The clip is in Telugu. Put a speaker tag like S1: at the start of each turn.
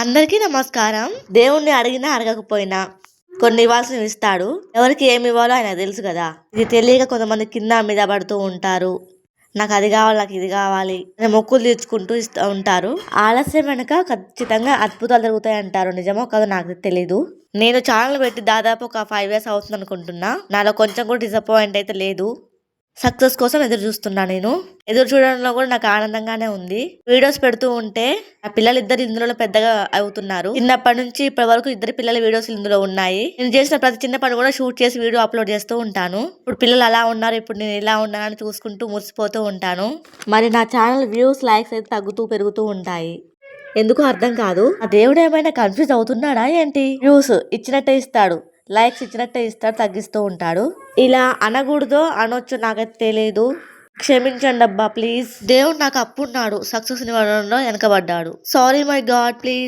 S1: అందరికీ నమస్కారం. దేవుణ్ణి అడిగినా అడగకపోయినా కొన్ని ఇవ్వాల్సినవి ఇస్తాడు. ఎవరికి ఏమి ఇవ్వాలో ఆయన తెలుసు కదా. ఇది తెలియక కొంతమంది కింద మీద పడుతూ ఉంటారు. నాకు అది కావాలి నాకు ఇది కావాలి అని మొక్కులు తీర్చుకుంటూ ఇస్తూ ఉంటారు. ఆలస్యం వెనక ఖచ్చితంగా అద్భుతాలు జరుగుతాయి అంటారు. నిజమో కాదు నాకు తెలీదు. నేను ఛానల్ పెట్టి దాదాపు ఒక ఫైవ్ ఇయర్స్ అవుతుంది అనుకుంటున్నా నాలో కొంచెం కూడా డిసప్పాయింట్ అయితే లేదు. సక్సెస్ కోసం ఎదురు చూస్తున్నా నేను. ఎదురు చూడడంలో కూడా నాకు ఆనందంగానే ఉంది. వీడియోస్ పెడుతూ ఉంటే ఆ పిల్లలు ఇద్దరు ఇందులో పెద్దగా అవుతున్నారు. చిన్నప్పటి నుంచి ఇప్పటి వరకు ఇద్దరు పిల్లల వీడియోస్ ఇందులో ఉన్నాయి. నేను చేసిన ప్రతి చిన్న పని కూడా షూట్ చేసి వీడియో అప్లోడ్ చేస్తూ ఉంటాను. ఇప్పుడు పిల్లలు అలా ఉన్నారు ఇప్పుడు నేను ఇలా ఉన్నానని చూసుకుంటూ మురిసిపోతూ ఉంటాను. మరి నా ఛానల్ వ్యూస్ లైక్స్ అయితే తగ్గుతూ పెరుగుతూ ఉంటాయి. ఎందుకు అర్థం కాదు. ఆ దేవుడు ఏమైనా కన్ఫ్యూజ్ అవుతున్నాడా ఏంటి? వ్యూస్ ఇచ్చినట్టే ఇస్తాడు. లైక్స్ ఇచ్చినట్టే ఇస్తాడు తగ్గిస్తూ ఉంటాడు. ఇలా అనకూడదో అనొచ్చు నాకైతే తెలియదు క్షమించండి అబ్బా ప్లీజ్ దేవుడు నాకు అప్పున్నాడు సక్సెస్ ఇవ్వడంలో వెనకబడ్డాడు. Sorry my god please